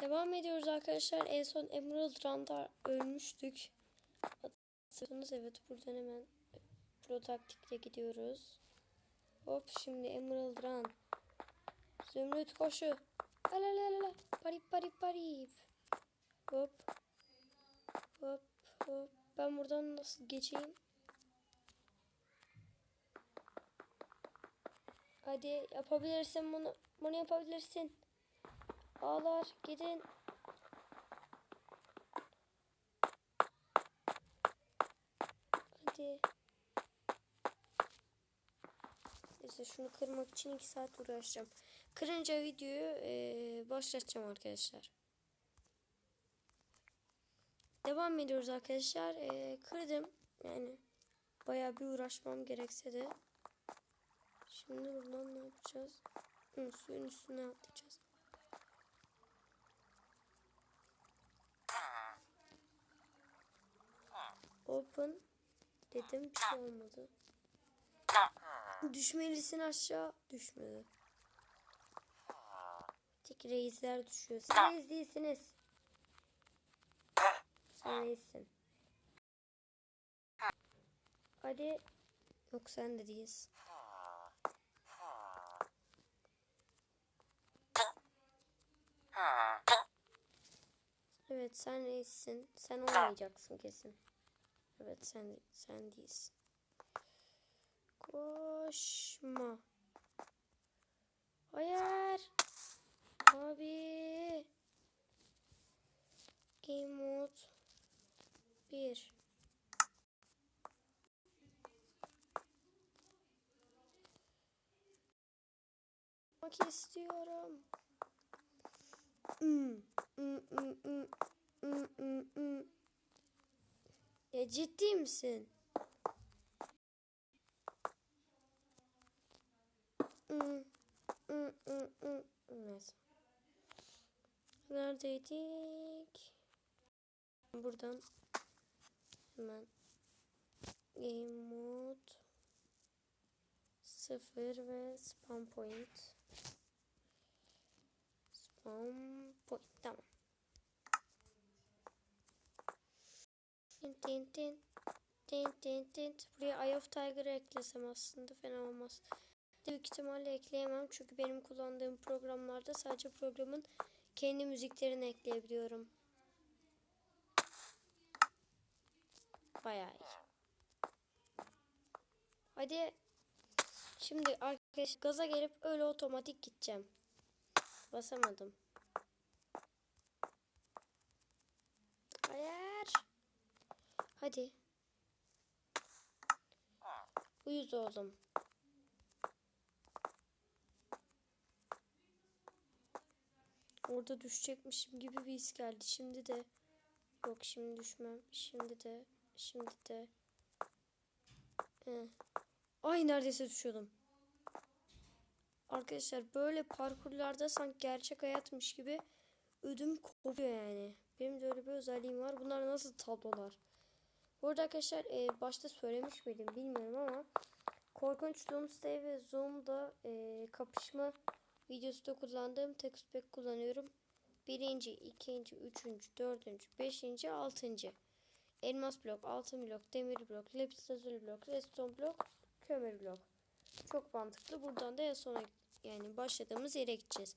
Devam ediyoruz arkadaşlar. En son Emerald Run'da ölmüştük. Hatırlıyorsunuz evet buradan hemen pro taktikle gidiyoruz. Hop şimdi Emerald Run. Zümrüt koşu. Alalalala. Parip parip parip. Hop. Hop hop. Ben buradan nasıl geçeyim? Hadi yapabilirsin bunu. Bunu yapabilirsin. Ağlar gidin. Hadi. Neyse şunu kırmak için 2 saat uğraşacağım. Kırınca videoyu eee, başlatacağım arkadaşlar. Devam ediyoruz arkadaşlar. Eee, kırdım. Yani bayağı bir uğraşmam gerekse de. Şimdi buradan ne yapacağız? Hı, suyun üstüne atlayacağız. Open dedim bir şey olmadı. Düşmelisin aşağı düşmedi. Tek reisler düşüyor. Siz reis değilsiniz. Sen reissin. Hadi. Yok sen de değilsin. Evet sen reissin. Sen olmayacaksın kesin. Evet sen sen değilsin. Koşma. Hayır. Abi. Mode 1. Bak istiyorum. Hmm, hmm, hmm, hmm, hmm, hmm, hmm. Ya ciddi misin? Neredeydik? Buradan hemen game mode 0 ve spawn point. Spawn point tamam. Tin tin tin. Tin. Buraya Eye of Tiger eklesem aslında fena olmaz. Büyük ihtimalle ekleyemem çünkü benim kullandığım programlarda sadece programın kendi müziklerini ekleyebiliyorum. Bayağı iyi. Hadi. Şimdi arkadaş gaza gelip öyle otomatik gideceğim. Basamadım. Hayır. Hadi. Uyuz oğlum. Orada düşecekmişim gibi bir his geldi. Şimdi de yok şimdi düşmem. Şimdi de şimdi de. Ee. Ay neredeyse düşüyordum. Arkadaşlar böyle parkurlarda sanki gerçek hayatmış gibi ödüm kopuyor yani. Benim de öyle bir özelliğim var. Bunlar nasıl tablolar? Bu arada arkadaşlar e, başta söylemiş miydim bilmiyorum ama Korkunç Doomsday ve Zoom'da e, kapışma videosu da kullandığım text pack kullanıyorum. Birinci, ikinci, üçüncü, dördüncü, beşinci, altıncı. Elmas blok, altın blok, demir blok, lapis blok, redstone blok, kömür blok. Çok mantıklı. Buradan da en sona yani başladığımız yere gideceğiz.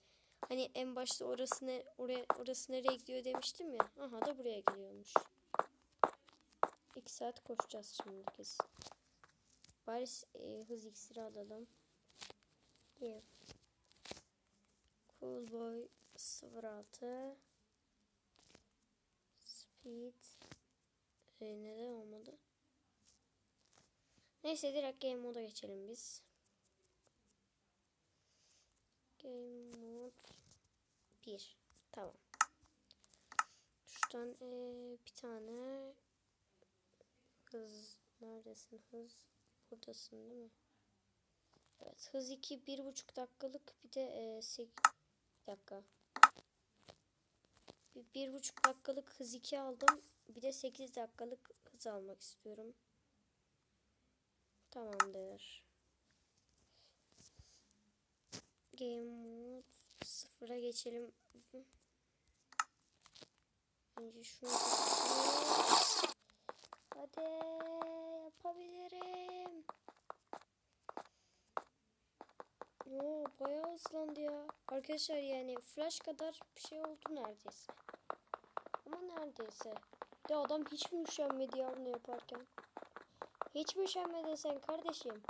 Hani en başta orası ne, oraya, orası nereye gidiyor demiştim ya. Aha da buraya geliyormuş. 2 saat koşacağız şimdi kesin. Bari e, hız iksiri alalım. Yeah. Cool Boy 06 Speed e, neden olmadı? Neyse direkt game moda geçelim biz. Game mode 1 Tamam. Şuradan e, bir tane hız neredesin hız? Buradasın değil mi? Evet hız 2 bir buçuk dakikalık bir de e, 8 dakika. Bir, bir buçuk dakikalık hız 2 aldım. Bir de 8 dakikalık hız almak istiyorum. Tamamdır. Game mode sıfıra geçelim. Önce şunu. Hadi yapabilirim. Oo, bayağı hızlandı ya. Arkadaşlar yani flash kadar bir şey oldu neredeyse. Ama neredeyse. De adam hiç mi üşenmedi ya bunu yaparken? Hiç mi üşenmedin sen kardeşim?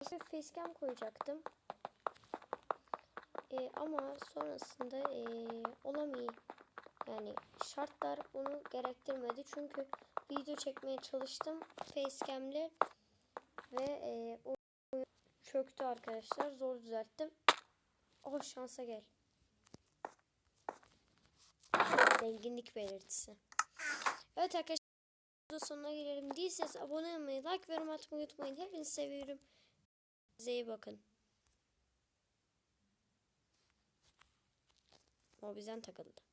Aslında facecam koyacaktım. Ee, ama sonrasında ee, olamıyor. Yani şartlar bunu gerektirmedi. Çünkü video çekmeye çalıştım facecam'le ve ee, o çöktü arkadaşlar. Zor düzelttim. Oh şansa gel. Zenginlik belirtisi. Evet arkadaşlar videonun sonuna gelelim. Değilseniz abone olmayı, like ve atmayı unutmayın. Hepinizi seviyorum. Size iyi bakın. O bizden takıldı.